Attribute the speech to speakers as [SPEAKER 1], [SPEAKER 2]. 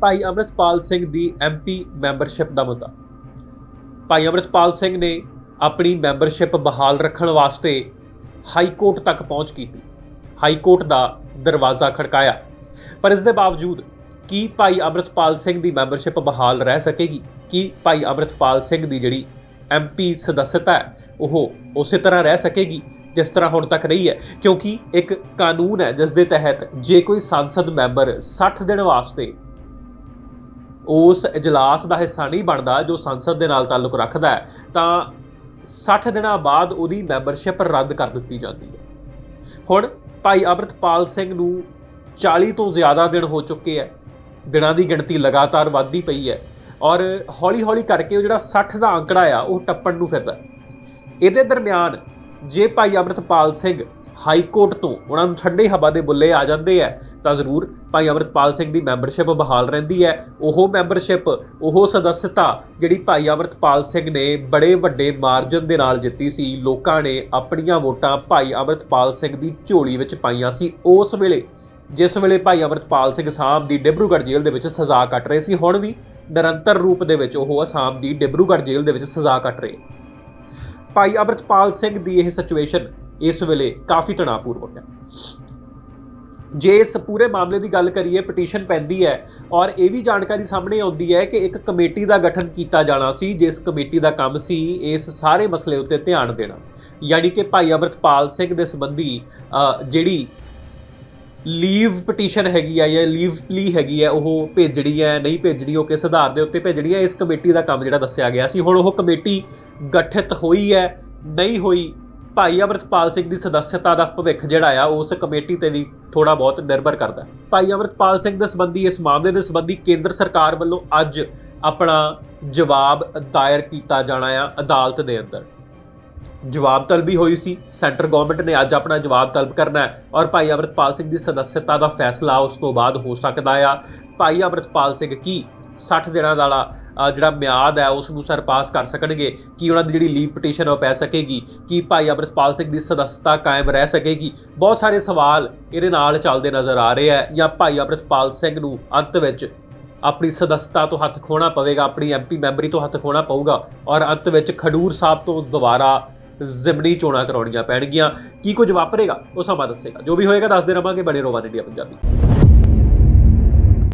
[SPEAKER 1] ਭਾਈ ਅਮਰਿਤਪਾਲ ਸਿੰਘ ਦੀ MP membership ਦਾ ਮੁੱਦਾ। ਭਾਈ ਅਮਰਿਤਪਾਲ ਸਿੰਘ ਨੇ ਆਪਣੀ ਮੈਂਬਰਸ਼ਿਪ ਬਹਾਲ ਰੱਖਣ ਵਾਸਤੇ ਹਾਈ ਕੋਰਟ ਤੱਕ ਪਹੁੰਚ ਕੀਤੀ। ਹਾਈ ਕੋਰਟ ਦਾ ਦਰਵਾਜ਼ਾ ਖੜਕਾਇਆ। ਪਰ ਇਸ ਦੇ ਬਾਵਜੂਦ ਕੀ ਭਾਈ ਅਮਰਿਤਪਾਲ ਸਿੰਘ ਦੀ ਮੈਂਬਰਸ਼ਿਪ ਬਹਾਲ ਰਹਿ ਸਕੇਗੀ? ਕੀ ਭਾਈ ਅਮਰਿਤਪਾਲ ਸਿੰਘ ਦੀ ਜਿਹੜੀ ਐਮਪੀ ਸਦੱਸਤਾ ਹੈ, ਉਹ ਉਸੇ ਤਰ੍ਹਾਂ ਰਹਿ ਸਕੇਗੀ ਜਿਸ ਤਰ੍ਹਾਂ ਹੁਣ ਤੱਕ ਰਹੀ ਹੈ? ਕਿਉਂਕਿ ਇੱਕ ਕਾਨੂੰਨ ਹੈ ਜਿਸ ਦੇ ਤਹਿਤ ਜੇ ਕੋਈ ਸੰਸਦ ਮੈਂਬਰ 60 ਦਿਨ ਵਾਸਤੇ ਉਸ ਇਜਲਾਸ ਦਾ ਹਿੱਸਾ ਨਹੀਂ ਬਣਦਾ ਜੋ ਸੰਸਦ ਦੇ ਨਾਲ ਤਾਲੁਕ ਰੱਖਦਾ ਹੈ, ਤਾਂ 60 ਦਿਨਾਂ ਬਾਅਦ ਉਹਦੀ ਮੈਂਬਰਸ਼ਿਪ ਰੱਦ ਕਰ ਦਿੱਤੀ ਜਾਂਦੀ ਹੈ। ਹੁਣ ਭਾਈ ਅਮਰਤਪਾਲ ਸਿੰਘ ਨੂੰ 40 ਤੋਂ ਜ਼ਿਆਦਾ ਦਿਨ ਹੋ ਚੁੱਕੇ ਹੈ, ਦਿਨਾਂ ਦੀ ਗਿਣਤੀ ਲਗਾਤਾਰ ਵੱਧਦੀ ਪਈ ਹੈ ਔਰ ਹੌਲੀ-ਹੌਲੀ ਕਰਕੇ ਉਹ ਜਿਹੜਾ 60 ਦਾ ਅੰਕੜਾ ਆ, ਉਹ ਟੱਪਣ ਨੂੰ ਫਿਰਦਾ ਇਹਦੇ ਦਰਮਿਆਨ ਜੇ ਭਾਈ ਅਮਰਤਪਾਲ ਸਿੰਘ ਹਾਈ ਕੋਰਟ ਤੋਂ ਉਹਨਾਂ ਨੂੰ ਠੰਡੇ ਹਵਾ ਦੇ ਬੁੱਲੇ ਆ ਜਾਂਦੇ ਆ, ਤਾਂ ਜ਼ਰੂਰ ਭਾਈ ਅਮਰਤਪਾਲ ਸਿੰਘ ਦੀ ਮੈਂਬਰਸ਼ਿਪ ਬਹਾਲ ਰਹਿੰਦੀ ਹੈ। ਉਹ ਮੈਂਬਰਸ਼ਿਪ, ਉਹ ਸਦੱਸਤਾ ਜਿਹੜੀ ਭਾਈ ਅਮਰਤਪਾਲ ਸਿੰਘ ਨੇ ਬੜੇ ਵੱਡੇ ਮਾਰਜਨ ਦੇ ਨਾਲ ਜਿੱਤੀ ਸੀ, ਲੋਕਾਂ ਨੇ ਆਪਣੀਆਂ ਵੋਟਾਂ ਭਾਈ ਅਮਰਤਪਾਲ ਸਿੰਘ ਦੀ ਝੋਲੀ ਵਿੱਚ ਪਾਈਆਂ ਸੀ। ਉਸ ਵੇਲੇ, ਜਿਸ ਵੇਲੇ ਭਾਈ ਅਮਰਤਪਾਲ ਸਿੰਘ ਸਾਹਿਬ ਦੀ ਡਿਬਰੂਗੜ੍ਹ ਜੇਲ੍ਹ ਦੇ ਵਿੱਚ ਸਜ਼ਾ ਕੱਟ ਰਹੇ ਸੀ, ਹੁਣ ਵੀ ਨਿਰੰਤਰ ਰੂਪ ਦੇ ਵਿੱਚ ਉਹ ਅਸਾਮ ਦੀ ਡਿਬਰੂਗੜ੍ਹ ਜੇਲ੍ਹ ਦੇ ਵਿੱਚ ਸਜ਼ਾ ਕੱਟ ਰਹੇ। ਭਾਈ ਅਮਰਤਪਾਲ ਸਿੰਘ ਦੀ ਇਹ ਸਿਚੁਏਸ਼ਨ ਇਸ ਵੇਲੇ ਕਾਫੀ ਤਣਾਅਪੂਰਵਕ ਹੈ ਜੇ ਇਸ ਪੂਰੇ ਮਾਮਲੇ ਦੀ ਗੱਲ ਕਰੀਏ ਪਟੀਸ਼ਨ ਪੈਂਦੀ ਹੈ ਔਰ ਇਹ ਵੀ ਜਾਣਕਾਰੀ ਸਾਹਮਣੇ ਆਉਂਦੀ ਹੈ ਕਿ ਇੱਕ ਕਮੇਟੀ ਦਾ ਗਠਨ ਕੀਤਾ ਜਾਣਾ ਸੀ, ਜਿਸ ਕਮੇਟੀ ਦਾ ਕੰਮ ਸੀ ਇਸ ਸਾਰੇ ਮਸਲੇ ਉੱਤੇ ਧਿਆਨ ਦੇਣਾ। ਯਾਨੀ ਕਿ ਭਾਈ ਅਮਰਤਪਾਲ ਸਿੰਘ ਦੇ ਸੰਬੰਧੀ ਜਿਹੜੀ ਲੀਵ ਪਟੀਸ਼ਨ ਹੈਗੀ ਆ ਜਾਂ ਲੀਵ ਪਲੀ ਹੈਗੀ ਆ, ਉਹ ਭੇਜਣੀ ਹੈ, ਨਹੀਂ ਭੇਜਣੀ, ਉਹ ਕਿਸ ਆਧਾਰ ਦੇ ਉੱਤੇ ਭੇਜਣੀ ਹੈ, ਇਸ ਕਮੇਟੀ ਦਾ ਕੰਮ ਜਿਹੜਾ ਦੱਸਿਆ ਗਿਆ ਸੀ। ਹੁਣ ਉਹ ਕਮੇਟੀ ਗਠਿਤ ਹੋਈ ਹੈ, ਨਹੀਂ ਹੋਈ ਭਾਈ ਅਮਰਤਪਾਲ ਸਿੰਘ ਦੀ ਸਦੱਸਤਾ ਦਾ ਭਵਿੱਖ ਜਿਹੜਾ ਆ ਉਸ ਕਮੇਟੀ ਤੇ ਵੀ ਥੋੜਾ ਬਹੁਤ ਨਿਰਭਰ ਕਰਦਾ ਭਾਈ ਅਮਰਤਪਾਲ ਸਿੰਘ ਦੇ ਸੰਬੰਧੀ ਇਸ ਮਾਮਲੇ ਦੇ ਸੰਬੰਧੀ ਕੇਂਦਰ ਸਰਕਾਰ ਵੱਲੋਂ ਅੱਜ ਆਪਣਾ ਜਵਾਬ ਦਾਇਰ ਕੀਤਾ ਜਾਣਾ ਆ ਅਦਾਲਤ ਦੇ ਅੰਦਰ। ਜਵਾਬ ਤਲਬੀ ਹੋਈ ਸੀ ਸੈਂਟਰ ਗਵਰਨਮੈਂਟ ਨੇ ਅੱਜ ਆਪਣਾ ਜਵਾਬ ਤਲਬ ਕਰਨਾ ਹੈ ਔਰ ਭਾਈ ਅਮਰਤਪਾਲ ਸਿੰਘ ਦੀ ਸਦੱਸਤਾ ਦਾ ਫੈਸਲਾ ਉਸ ਤੋਂ ਬਾਅਦ ਹੋ ਸਕਦਾ ਆ। ਭਾਈ ਅਮਰਤਪਾਲ ਸਿੰਘ ਕੀ 60 ਦਿਨਾਂ ਦਾ ਵਾਲਾ, ਜਿਹੜਾ ਮਿਆਦ ਹੈ, ਉਸ ਨੂੰ ਸਰਪਾਸ ਕਰ ਸਕਣਗੇ। ਕਿ ਉਹਨਾਂ ਦੀ ਜਿਹੜੀ ਲੀਵ ਪਟੀਸ਼ਨ ਉਹ ਪੈ ਸਕੇਗੀ? ਕਿ ਭਾਈ ਅਮਰਤਪਾਲ ਸਿੰਘ ਦੀ ਸਦੱਸਤਾ ਕਾਇਮ ਰਹਿ ਸਕੇਗੀ? ਬਹੁਤ ਸਾਰੇ ਸਵਾਲ ਇਹਦੇ ਨਾਲ ਚੱਲਦੇ ਨਜ਼ਰ ਆ ਰਹੇ ਆ, ਜਾਂ ਭਾਈ ਅਮਰਤਪਾਲ ਸਿੰਘ ਨੂੰ ਅੰਤ ਵਿੱਚ ਆਪਣੀ ਸਦੱਸਤਾ ਤੋਂ ਹੱਥ ਖੋਣਾ ਪਵੇਗਾ, ਆਪਣੀ ਐਮਪੀ ਮੈਂਬਰੀ ਤੋਂ ਹੱਥ ਖੋਣਾ ਪਊਗਾ, ਔਰ ਅੰਤ ਵਿੱਚ ਖਡੂਰ ਸਾਹਿਬ ਤੋਂ ਦੁਬਾਰਾ ਜ਼ਿਮਨੀ ਚੋਣਾਂ ਕਰਾਉਣੀਆਂ ਪੈਣਗੀਆਂ। ਕੀ ਕੁਝ ਵਾਪਰੇਗਾ, ਉਹ ਸਮਾਂ ਦੱਸੇਗਾ। ਜੋ ਵੀ ਹੋਏਗਾ, ਦੱਸਦੇ ਰਵਾਂਗੇ। ਬਣੇ ਰੋਵਾਨ ਇੰਡੀਆ ਪੰਜਾਬੀ।